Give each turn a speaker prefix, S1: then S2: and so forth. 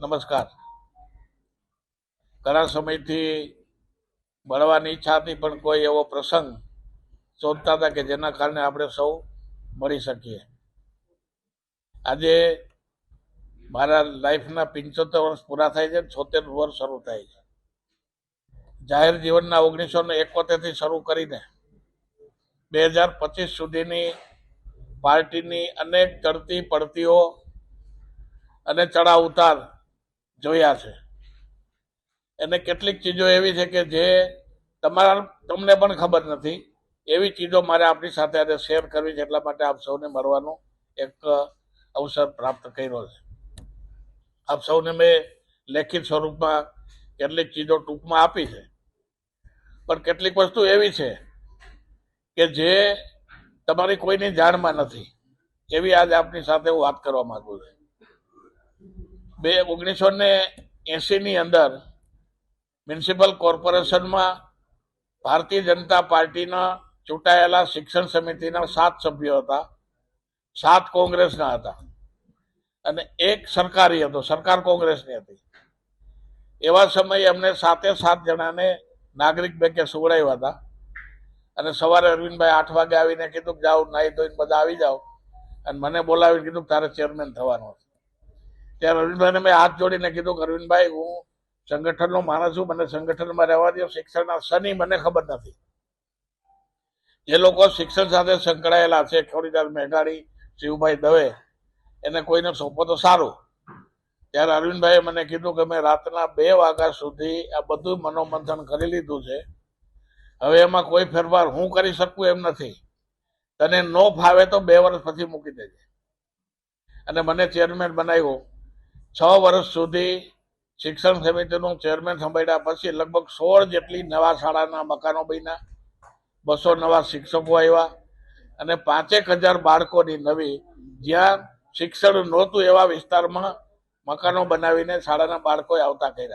S1: નમસ્કાર. ઘણા સમયથી મળવાની ઈચ્છા હતી, પણ કોઈ એવો પ્રસંગ શોધતા હતા કે જેના કારણે આપણે સૌ મળી શકીએ. આજે મારા લાઈફના પંચોતેર વર્ષ પૂરા થાય છે, છોતેર વર્ષ શરૂ થાય છે. જાહેર જીવનના ઓગણીસો ને એકોતેરથી શરૂ કરીને બે હજાર પચીસ સુધીની પાર્ટીની અનેક ચડતી પડતીઓ અને ચડાવ ઉતાર જોયા છે. અને કેટલીક ચીજો એવી છે કે જે તમારા તમને પણ ખબર નથી. એવી ચીજો મારે આપણી સાથે આજે શેર કરવી છે એટલા માટે આપ સૌને મળવાનો એક અવસર પ્રાપ્ત કર્યો છે. આપ સૌને મેં લેખિત સ્વરૂપમાં કેટલીક ચીજો ટૂંકમાં આપી છે. પણ કેટલીક વસ્તુ એવી છે કે જે તમારી કોઈની જાણમાં નથી. એવી આજે આપની સાથે હું વાત કરવા માંગુ છું. બે ઓગણીસો ને એંસીની અંદર મ્યુનિસિપલ કોર્પોરેશનમાં ભારતીય જનતા પાર્ટીના ચૂંટાયેલા શિક્ષણ સમિતિના સાત સભ્યો હતા, સાત કોંગ્રેસના હતા અને એક સરકારી હતો, સરકાર કોંગ્રેસની હતી. એવા સમયે અમને સાતે સાત જણાને નાગરિક બેંકે સુવડાવ્યા હતા અને સવારે અરવિંદભાઈ આઠ વાગે આવીને કીધું જાઓ નાહી ધોઈને બધા આવી જાઓ. અને મને બોલાવીને કીધું તારે ચેરમેન થવાનું છે ત્યારે અરવિંદભાઈને મેં હાથ જોડીને કીધું કે, અરવિંદભાઈ, હું સંગઠનનો માણસ છું, મને સંગઠનમાં રહેવા દો શિક્ષણના શનિ મને ખબર નથી. જે લોકો શિક્ષણ સાથે સંકળાયેલા છે, ખોડીદાર મેઘાણી, શિવભાઈ દવે, એને કોઈને સોંપો તો સારું. ત્યારે અરવિંદભાઈએ મને કીધું કે, મેં રાતના બે વાગ્યા સુધી આ બધું મનોમંથન કરી લીધું છે. હવે એમાં કોઈ ફેરફાર હું કરી શકું એમ નથી. તને નો ફાવે તો બે વર્ષ પછી મૂકી દેજે. અને મને ચેરમેન બનાવ્યો. છ વર્ષ સુધી શિક્ષણ સમિતિનું ચેરમેન સંભાળ્યા પછી લગભગ સોળ જેટલી નવા શાળાના મકાનો બન્યા. બસો નવા શિક્ષકો આવ્યા અને પાંચેક હજાર બાળકોની નવી જ્યાં શિક્ષણ નહોતું એવા વિસ્તારમાં મકાનો બનાવીને શાળાના બાળકોએ આવતા કર્યા.